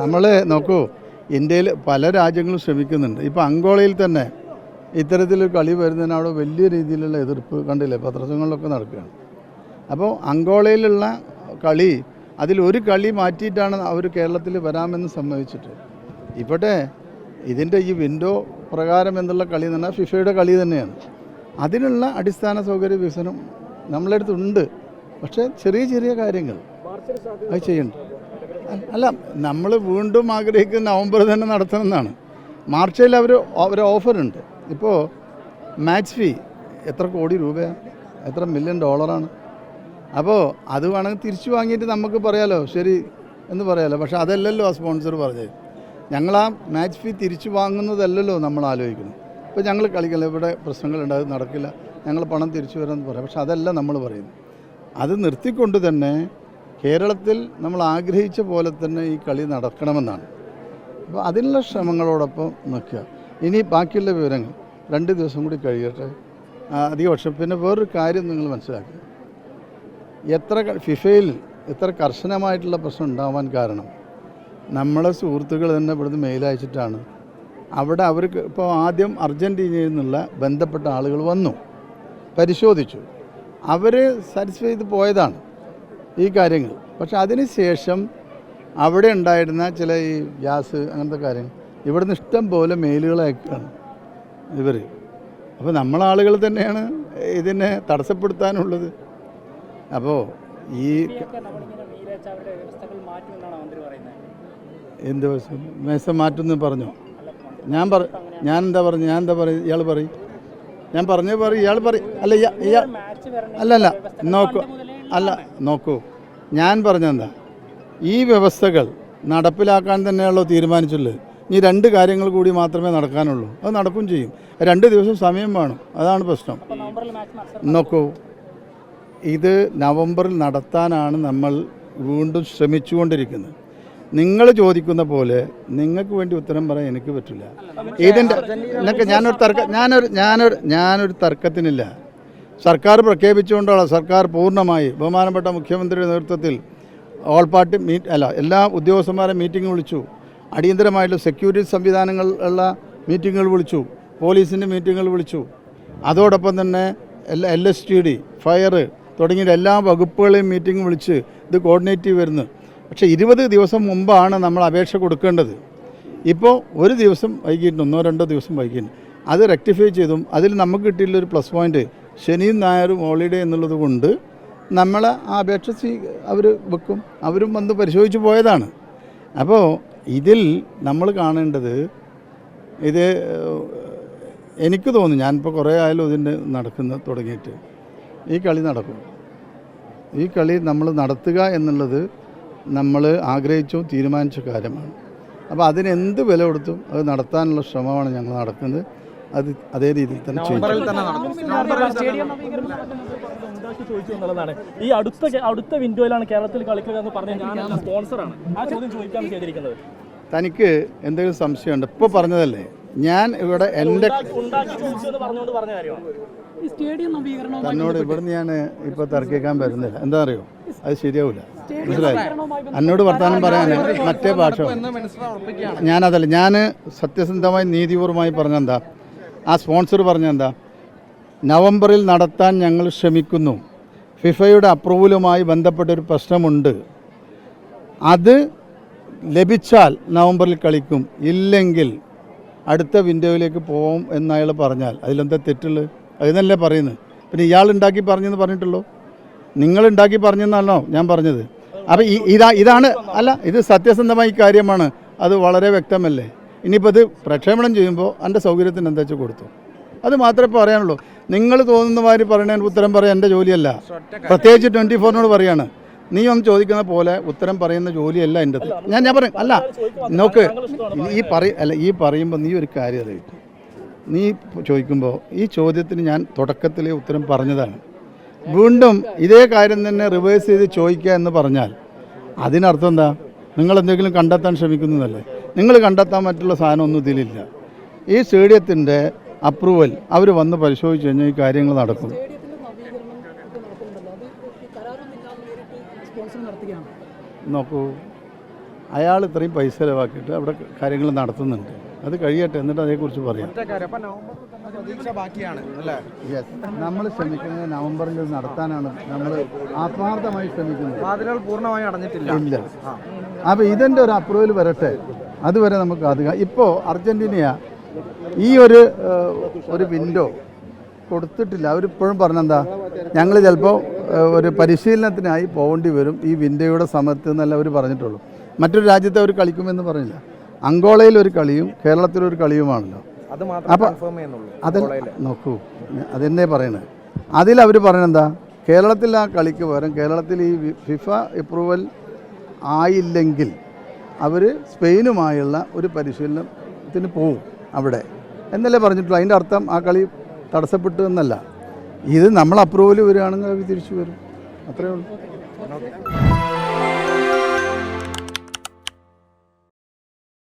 നമ്മൾ നോക്കൂ ഇന്ത്യയിൽ പല രാജ്യങ്ങളും ശ്രമിക്കുന്നുണ്ട്. ഇപ്പോൾ അങ്കോളയിൽ തന്നെ ഇത്തരത്തിലൊരു കളി വരുന്നതിന് അവിടെ വലിയ രീതിയിലുള്ള എതിർപ്പ് കണ്ടില്ലേ? പത്രസങ്ങളിലൊക്കെ നടക്കുകയാണ്. അപ്പോൾ അങ്കോളയിലുള്ള കളി അതിലൊരു കളി മാറ്റിയിട്ടാണ് അവർ കേരളത്തിൽ വരാമെന്ന് സമ്മതിച്ചിട്ട്. ഇവിടെ ഇതിന്റെ ഈ വിൻഡോ പ്രകാരം എന്നുള്ള കളി എന്ന് പറഞ്ഞാൽ ഫിഫയുടെ കളി തന്നെയാണ്. അതിനുള്ള അടിസ്ഥാന സൗകര്യ വികസനം നമ്മളെടുത്തുണ്ട് പക്ഷേ ചെറിയ ചെറിയ കാര്യങ്ങൾ അത് ചെയ്യണ്ട. അല്ല നമ്മൾ വീണ്ടും ആഗ്രഹിക്കുന്ന നവംബർ തന്നെ നടത്തണമെന്നാണ്. മാർച്ചിൽ അവർ ഒരു ഓഫറുണ്ട്. ഇപ്പോൾ മാച്ച് ഫീ എത്ര കോടി രൂപയാണ് എത്ര മില്യൺ ഡോളറാണ്. അപ്പോൾ അത് വേണമെങ്കിൽ തിരിച്ചു വാങ്ങിയിട്ട് നമുക്ക് പറയാലോ ശരി എന്ന് പറയാലോ. പക്ഷേ അതല്ലല്ലോ ആ സ്പോൺസർ പറഞ്ഞത്. ഞങ്ങൾ ആ മാച്ച് ഫീ തിരിച്ചു വാങ്ങുന്നതല്ലല്ലോ നമ്മൾ ആലോചിക്കുന്നത്. ഇപ്പോൾ ഞങ്ങൾ കളിക്കല ഇവിടെ പ്രശ്നങ്ങൾ അത് നടക്കില്ല. ഞങ്ങൾ പണം തിരിച്ചു വരാമെന്ന് പറയാം. പക്ഷെ അതല്ല നമ്മൾ പറയുന്നത്. അത് നിർത്തിക്കൊണ്ട് തന്നെ കേരളത്തിൽ നമ്മൾ ആഗ്രഹിച്ച പോലെ തന്നെ ഈ കളി നടക്കണമെന്നാണ്. അപ്പോൾ അതിനുള്ള ശ്രമങ്ങളോടൊപ്പം നിൽക്കുക. ഇനി ബാക്കിയുള്ള വിവരങ്ങൾ രണ്ട് ദിവസം കൂടി കഴിയട്ടെ. അധിക വർഷം പിന്നെ വേറൊരു കാര്യം നിങ്ങൾ മനസ്സിലാക്കുക. എത്ര ഫിഫയിൽ എത്ര കർശനമായിട്ടുള്ള പ്രശ്നം ഉണ്ടാവാൻ കാരണം നമ്മളെ സുഹൃത്തുക്കൾ തന്നെ ഇവിടുന്ന് മെയിലയച്ചിട്ടാണ് അവിടെ അവർക്ക് ഇപ്പോൾ ആദ്യം അർജന്റീനയിൽ നിന്നുള്ള ബന്ധപ്പെട്ട ആളുകൾ വന്നു. പരിശോധിച്ചു. അവർ സാറ്റിസ്ഫൈ ചെയ്ത് പോയതാണ്. ഈ കാര്യങ്ങൾ. പക്ഷെ അതിന് ശേഷം അവിടെ ഉണ്ടായിരുന്ന ചില ഈ ഗ്യാസ് അങ്ങനത്തെ കാര്യങ്ങൾ ഇവിടുന്ന് ഇഷ്ടം പോലെ മെയിലുകൾ അയക്കുകയാണ് ഇവർ അപ്പോൾ നമ്മളാളുകൾ തന്നെയാണ് ഇതിനെ തടസ്സപ്പെടുത്താനുള്ളത്. അപ്പോൾ ഈ എന്ത്? മേശ മാറ്റുമെന്ന് പറഞ്ഞോ? ഞാൻ പറ ഞാൻ എന്താ പറഞ്ഞു ഞാൻ എന്താ പറയും ഇയാൾ പറയും. ഞാൻ പറഞ്ഞു പറയും ഇയാൾ പറയും. അല്ല ഇയാൾ ഇയാ അല്ല അല്ല നോക്കൂ. അല്ല നോക്കൂ. ഞാൻ പറഞ്ഞെന്താ? ഈ വ്യവസ്ഥകൾ നടപ്പിലാക്കാൻ തന്നെയാണല്ലോ തീരുമാനിച്ചുള്ളത് ഇനി രണ്ട് കാര്യങ്ങൾ കൂടി മാത്രമേ നടക്കാനുള്ളൂ. അത് നടക്കും ചെയ്യും. രണ്ട് ദിവസം സമയം വേണം. അതാണ് പ്രശ്നം. നോക്കൂ. ഇത് നവംബറിൽ നടത്താനാണ് നമ്മൾ വീണ്ടും ശ്രമിച്ചുകൊണ്ടിരിക്കുന്നത്. നിങ്ങൾ ചോദിക്കുന്ന പോലെ നിങ്ങൾക്ക് വേണ്ടി ഉത്തരം പറയാൻ എനിക്ക് പറ്റില്ല. ഇതിന്റെ ഞാനൊരു തർക്ക ഞാനൊരു ഞാനൊരു ഞാനൊരു തർക്കത്തിനില്ല. സർക്കാർ പ്രഖ്യാപിച്ചുകൊണ്ടുള്ള സർക്കാർ പൂർണമായി ബഹുമാനപ്പെട്ട മുഖ്യമന്ത്രിയുടെ നേതൃത്വത്തിൽ ഓൾ പാർട്ടി മീറ്റ് അല്ല എല്ലാ ഉദ്യോഗസ്ഥന്മാരെ മീറ്റിംഗ് വിളിച്ചു. അടിയന്തരമായിട്ടുള്ള സെക്യൂരിറ്റി സംവിധാനങ്ങൾ ഉള്ള മീറ്റിങ്ങുകൾ വിളിച്ചു. പോലീസിന്റെ മീറ്റിങ്ങുകൾ വിളിച്ചു. അതോടൊപ്പം തന്നെ എല്ലാ L S T D fire തുടങ്ങിയ എല്ലാ വകുപ്പുകളെയും മീറ്റിംഗ് വിളിച്ച് ഇത് കോർഡിനേറ്റ് ചെയ്ത് വരുന്നു. പക്ഷേ ഇരുപത് ദിവസം മുമ്പാണ് നമ്മൾ അപേക്ഷ കൊടുക്കേണ്ടത്. ഇപ്പോൾ ഒരു ദിവസം വൈകിട്ടുണ്ട് ഒന്നോ രണ്ടോ ദിവസം വൈകിട്ടുണ്ട് അത് റെക്ടിഫൈ ചെയ്തും അതിൽ നമുക്ക് കിട്ടിയുള്ളൊരു പ്ലസ് പോയിന്റ് ശനിയും ഞായറും ഹോളിഡേ എന്നുള്ളത് കൊണ്ട് നമ്മൾ ആ അപേക്ഷ സ്വീ അവർ വെക്കും. അവരും വന്ന് പരിശോധിച്ച് പോയതാണ്. അപ്പോൾ ഇതിൽ നമ്മൾ കാണേണ്ടത് ഇത് എനിക്ക് തോന്നുന്നു ഞാനിപ്പോൾ കുറേ ആയാലും ഇതിന്റെ നടക്കുന്ന തുടങ്ങിയിട്ട്. ഈ കളി നടക്കും. ഈ കളി നമ്മൾ നടത്തുക എന്നുള്ളത് നമ്മൾ ആഗ്രഹിച്ചോ തീരുമാനിച്ച കാര്യമാണ്. അപ്പോൾ അതിനെന്ത് വില കൊടുത്തും അത് നടത്താനുള്ള ശ്രമമാണ് ഞങ്ങൾ നടക്കുന്നത്. അത് അതേ രീതിയിൽ തന്നെ ചെയ്യും. സ്റ്റേഡിയം നവീകരണം ഉണ്ടാക്കി ചോദിച്ചു എന്നുള്ളതാണ്. ഈ അടുത്ത അടുത്ത വിൻഡോയിലാണ് കേരളത്തിൽ കളിക്കുക എന്ന് പറഞ്ഞ ഞാൻ സ്പോൺസറാണ് ആ ചോദ്യം ചോദിക്കാൻ ചെയ്തിരിക്കുന്നത്. തനിക്ക് എന്തെങ്കിലും സംശയമുണ്ട്? ഇപ്പോൾ പറഞ്ഞതല്ലേ. ഞാൻ ഇവിടെ എന്റെ ഉണ്ടാക്കി ചോദിച്ചു എന്ന് പറഞ്ഞുകൊണ്ട് പറഞ്ഞ കാര്യമാണ്. ഈ സ്റ്റേഡിയം നവീകരണം തന്നോട് ഇവിടുന്ന് ഞാൻ ഇപ്പോൾ തർക്കിക്കാൻ വരുന്നില്ല. എന്താ അറിയോ അത് ശരിയാവില്ല മനസ്സിലായി? എന്നോട് വർത്തമാനം പറയാൻ മറ്റേ ഭാഷ. ഞാനതല്ല ഞാൻ സത്യസന്ധമായി നീതിപൂർവമായി പറഞ്ഞെന്താ ആ സ്പോൺസർ പറഞ്ഞെന്താ നവംബറിൽ നടത്താൻ ഞങ്ങൾ ശ്രമിക്കുന്നു. ഫിഫയുടെ അപ്രൂവലുമായി ബന്ധപ്പെട്ടൊരു പ്രശ്നമുണ്ട്. അത് ലഭിച്ചാൽ നവംബറിൽ കളിക്കും. ഇല്ലെങ്കിൽ അടുത്ത വിൻഡോയിലേക്ക് പോകും എന്ന് അയാൾ പറഞ്ഞാൽ. അതിലെന്താ തെറ്റുള്ളത് അതിനല്ലേ പറയുന്നത് പിന്നെ ഇയാൾ ഉണ്ടാക്കി പറഞ്ഞെന്ന് പറഞ്ഞിട്ടുള്ളൂ? നിങ്ങൾ ഉണ്ടാക്കി പറഞ്ഞെന്നാണോ ഞാൻ പറഞ്ഞത്? അപ്പോൾ ഇതാ ഇതാണ് അല്ല ഇത് സത്യസന്ധമായി കാര്യമാണ്. അത് വളരെ വ്യക്തമല്ലേ? ഇനിയിപ്പോൾ അത് പ്രക്ഷേപണം ചെയ്യുമ്പോൾ എന്റെ സൗകര്യത്തിന് എന്താ കൊടുത്തു. അത് മാത്രമേ പറയാനുള്ളൂ. നിങ്ങൾ തോന്നുന്ന മാതിരി പറയണതിന് ഉത്തരം പറയാൻ എന്റെ ജോലിയല്ല. പ്രത്യേകിച്ച് ട്വന്റി ഫോറിനോട് പറയാണ്. നീ ഒന്ന് ചോദിക്കുന്ന പോലെ ഉത്തരം പറയുന്ന ജോലിയല്ല എന്റെത് ഞാൻ ഞാൻ പറയും അല്ല നോക്ക് ഈ പറയ അല്ല ഈ പറയുമ്പോൾ നീ ഒരു കാര്യം അറിയിക്കും. നീ ചോദിക്കുമ്പോൾ ഈ ചോദ്യത്തിന് ഞാൻ തുടക്കത്തിലെ ഉത്തരം പറഞ്ഞതാണ്. വീണ്ടും ഇതേ കാര്യം തന്നെ റിവേഴ്സ് ചെയ്ത് ചോദിക്കുക എന്ന് പറഞ്ഞാൽ അതിനർത്ഥം എന്താ? നിങ്ങൾ എന്തെങ്കിലും കണ്ടെത്താൻ ശ്രമിക്കുന്നതല്ലേ? നിങ്ങൾ കണ്ടെത്താൻ പറ്റുള്ള സാധനം ഒന്നും ഇതിലില്ല. ഈ സ്റ്റേഡിയത്തിന്റെ അപ്രൂവൽ അവർ വന്ന് പരിശോധിച്ച് കഴിഞ്ഞാൽ ഈ കാര്യങ്ങൾ നടക്കും. നോക്കൂ അയാൾ ഇത്രയും പൈസ ചിലവാക്കിയിട്ട് അവിടെ കാര്യങ്ങൾ നടത്തുന്നുണ്ട്. അത് കഴിയട്ടെ എന്നിട്ട് അതേക്കുറിച്ച് പറയാം. നമ്മൾ ശ്രമിക്കുന്നത് നവംബറിൽ നടത്താനാണ്. നമ്മൾ ആത്മാർത്ഥമായി ശ്രമിക്കുന്നത്. അപ്പൊ ഇതിന്റെ അടഞ്ഞിട്ടില്ല. ഇല്ല. അപ്പോൾ ഇതിന്റെ ഒരു അപ്രൂവൽ വരട്ടെ. അതുവരെ നമുക്ക് അധികം ഇപ്പോൾ അർജന്റീന ഈ ഒരു ഒരു വിൻഡോ കൊടുത്തിട്ടില്ല. അവരിപ്പോഴും പറഞ്ഞെന്താ ഞങ്ങൾ ചിലപ്പോൾ ഒരു പരിശീലനത്തിനായി പോകേണ്ടി വരും ഈ വിൻഡോയുടെ സമയത്ത് എന്നല്ല അവർ പറഞ്ഞിട്ടുള്ളൂ. മറ്റൊരു രാജ്യത്തെ അവർ കളിക്കുമെന്ന് പറഞ്ഞില്ല. അങ്കോളയിൽ ഒരു കളിയും കേരളത്തിലൊരു കളിയുമാണല്ലോ. അത് ചെയ്യുന്നുള്ളൂ അതിൽ നോക്കൂ അതെന്നെ പറയണത് അതിൽ അവർ പറയണെന്താ കേരളത്തിൽ ആ കളിക്ക് പകരം കേരളത്തിൽ ഈ ഫിഫ അപ്രൂവൽ ആയില്ലെങ്കിൽ അവർ സ്പെയിനുമായുള്ള ഒരു പരിശീലനത്തിന് പോവും അവിടെ. എന്നല്ലേ പറഞ്ഞിട്ടുള്ളൂ. അതിന്റെ അർത്ഥം ആ കളി തടസ്സപ്പെട്ടു എന്നല്ല. ഇത് നമ്മൾ അപ്രൂവൽ വരികയാണെങ്കിൽ അവർ തിരിച്ചു വരും. അത്രയേ ഉള്ളൂ.